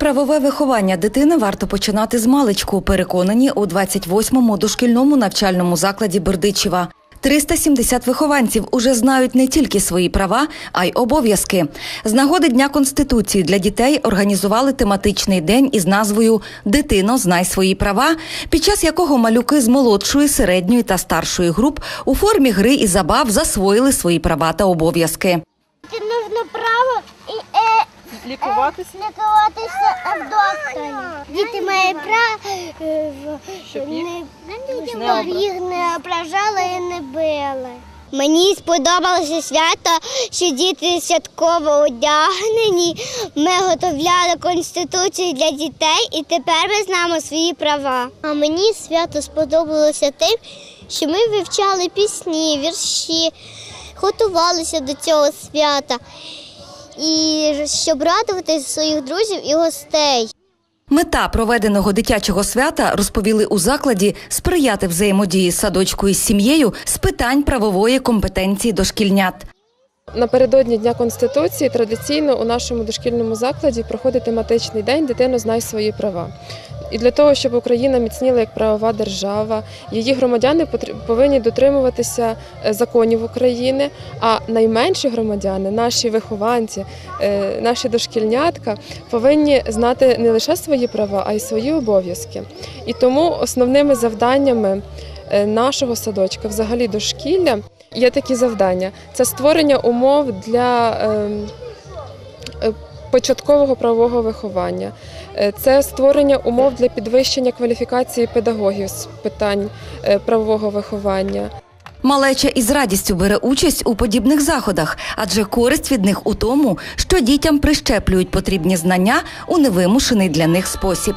Правове виховання дитини варто починати з маличку, переконані у 28-му дошкільному навчальному закладі Бердичева. 370 вихованців уже знають не тільки свої права, а й обов'язки. З нагоди Дня Конституції для дітей організували тематичний день із назвою Дитино, знай свої права, під час якого малюки з молодшої, середньої та старшої груп у формі гри і забав засвоїли свої права та обов'язки. Ти нужно право і е, Лікуватися? лікуватися в докторі. Діти мають право, е, Щоб їх не, щоб їх не ображали і не били. Мені сподобалося свято, що діти святково одягнені. Ми готовляли конституцію для дітей і тепер ми знаємо свої права. А мені свято сподобалося тим, що ми вивчали пісні, вірші, готувалися до цього свята. І щоб радувати своїх друзів і гостей. Мета проведеного дитячого свята розповіли у закладі сприяти взаємодії садочку із сім'єю з питань правової компетенції дошкільнят. Напередодні Дня Конституції традиційно у нашому дошкільному закладі проходить тематичний день Дитино знай свої права. І для того, щоб Україна міцніла як правова держава, її громадяни повинні дотримуватися е, законів України, а найменші громадяни, наші вихованці, е, наші дошкільнятка повинні знати не лише свої права, а й свої обов'язки. І тому основними завданнями е, нашого садочка, взагалі дошкілля, Є такі завдання: це створення умов для ем, е, початкового правового виховання, е, це створення умов для підвищення кваліфікації педагогів з питань е, правового виховання. Малеча із радістю бере участь у подібних заходах, адже користь від них у тому, що дітям прищеплюють потрібні знання у невимушений для них спосіб.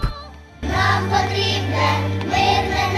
Нам потрібне мирне.